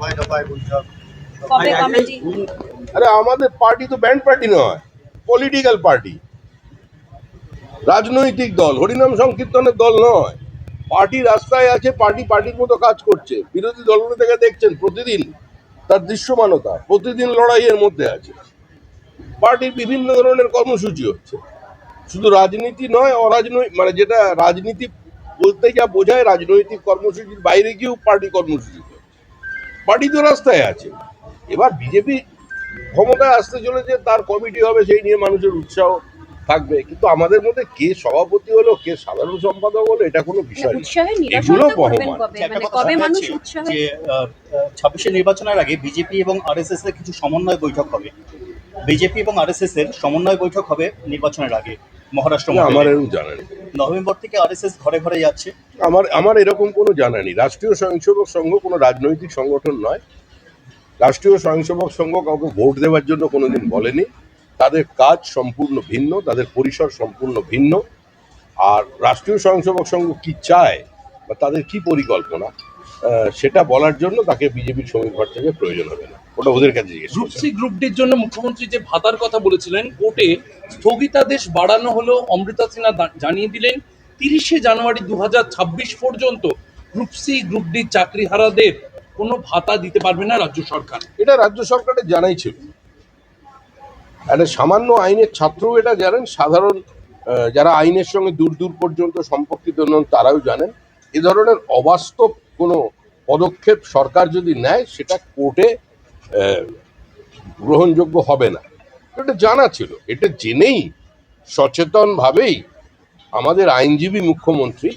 দফায় দফায় কবে কমিটি আরে আমাদের পার্টি তো ব্যান্ড পার্টি নয় পলিটিক্যাল পার্টি রাজনৈতিক দল হরিনাম সংকীর্তনের দল নয়। পার্টি রাস্তায় আছে পার্টি পার্টির মতো কাজ করছে। বিরোধী দলগুলো থেকে দেখছেন প্রতিদিন তার দৃশ্যমানতা প্রতিদিন লড়াইয়ের মধ্যে আছে। পার্টির বিভিন্ন ধরনের কর্মসূচি হচ্ছে। শুধু রাজনীতি নয় অরাজনৈতিক মানে যেটা রাজনীতি বলতে যা বোঝায় রাজনৈতিক কর্মসূচির বাইরে গিয়েও পার্টি কর্মসূচি। পার্টি তো রাস্তায় আছে। এবার বিজেপি ক্ষমতায় আসতে চলেছে তার কমিটি হবে সেই নিয়ে মানুষের উৎসাহ থাকবে। কিন্তু আমাদের মধ্যে কে সভাপতি হলো কে সাধারণ সম্পাদক হলো এটা কোনো বিষয় এগুলো বহমান। মানে উৎসাহে যে ছাব্বিশে নির্বাচনের আগে বিজেপি এবং আরএসএস এর কিছু সমন্বয় বৈঠক হবে। বিজেপি এবং আরএসএস এর সমন্বয় বৈঠক হবে নির্বাচনের আগে মহারাষ্ট্র আমার। জানা নেই। নভেম্বর থেকে আরএসএস ঘরে ঘরে যাচ্ছে। আমার আমার এরকম কোনো জানা নেই। রাষ্ট্রীয় স্বয়ংসেবক সংঘ কোনো রাজনৈতিক সংগঠন নয়। রাষ্ট্রীয় স্বয়ংসেবক সংঘ কাউকে ভোট দেওয়ার জন্য কোনোদিন বলেনি। তাদের কাজ সম্পূর্ণ ভিন্ন, তাদের পরিসর সম্পূর্ণ ভিন্ন। আর রাষ্ট্রীয় স্বয়ংসেবক সংঘ কি চায় বা তাদের কি পরিকল্পনা? সেটা বলার জন্য তাকে বিজেপির শ্রমিক ভট্টাচার্যের প্রয়োজন হবে না। ওটা ওদের কাছে জিজ্ঞেস গ্রুপ সি গ্রুপ ডির জন্য মুখ্যমন্ত্রী যে ভাতার কথা বলেছিলেন কোর্টে স্থগিতাদেশ বাড়ানো হলো অমৃতা সিনহা জানিয়ে দিলেন তিরিশে জানুয়ারি দু পর্যন্ত গ্রুপ সি গ্রুপ ডি চাকরিহারাদের কোনো ভাতা দিতে পারবে না রাজ্য সরকার। এটা রাজ্য সরকারের জানাই ছিল। একটা সামান্য আইনের ছাত্রও এটা জানেন সাধারণ যারা আইনের সঙ্গে দূর দূর পর্যন্ত সম্পর্কিত নন তারাও জানেন। এ ধরনের অবাস্তব কোনো পদক্ষেপ সরকার যদি নেয়, সেটা কোর্টে গ্রহণযোগ্য হবে না। এটা জানা ছিল। এটা জেনেই, সচেতনভাবেই আমাদের আইনজীবী মুখ্যমন্ত্রী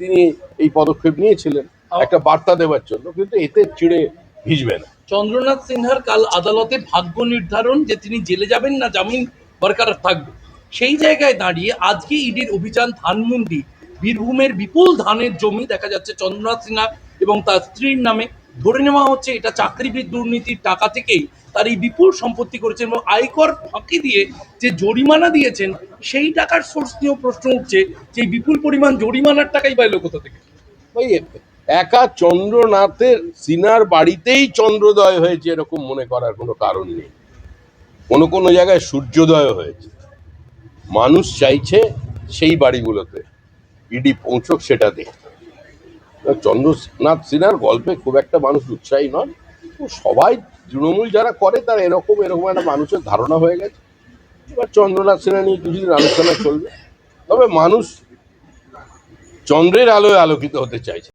তিনি এই পদক্ষেপ নিয়েছিলেন। একটা বার্তা দেওয়ার জন্য, কিন্তু এতে চিড়ে ভিজবে না। চন্দ্রনাথ সিনহার কাল আদালতে ভাগ্য নির্ধারণ যে তিনি জেলে যাবেন না, জামিন বরকরার থাকবে। সেই জায়গায় দাঁড়িয়ে আজকে ইডির অভিযান ধানমন্ডি, বীরভূমের বিপুল ধানের জমি দেখা যাচ্ছে চন্দ্রনাথ সিনহা এবং তার স্ত্রীর নামে ধরে নেওয়া হচ্ছে, এটা চাকরিবিদ দুর্নীতির টাকা থেকেই। তার এই বিপুল সম্পত্তি করেছেন এবং আয়কর ফাঁকি দিয়ে যে জরিমানা দিয়েছেন, সেই টাকার সোর্স নিয়েও প্রশ্ন উঠছে যে বিপুল পরিমাণ জরিমানার টাকাই পাইলো কোথা থেকে? ওই একা চন্দ্রনাথের সিনার বাড়িতেই চন্দ্রোদয় হয়েছে এরকম মনে করার কোনো কারণ নেই। কোনো কোনো জায়গায় সূর্যোদয় হয়েছে। মানুষ চাইছে সেই বাড়িগুলোতে। ইডি পৌঁছক, সেটা দেখতে চন্দ্রনাথ সিনহার গল্পে খুব একটা মানুষ উৎসাহী তো সবাই, তৃণমূল যারা করে, তারা এরকম এরকম একটা মানুষের ধারণা হয়ে গেছে। এবার চন্দ্রনাথ সিনহা নিয়ে কিছুদিন আলোচনা চলবে। তবে মানুষ চন্দ্রের আলোয় আলোকিত হতে চাইছে।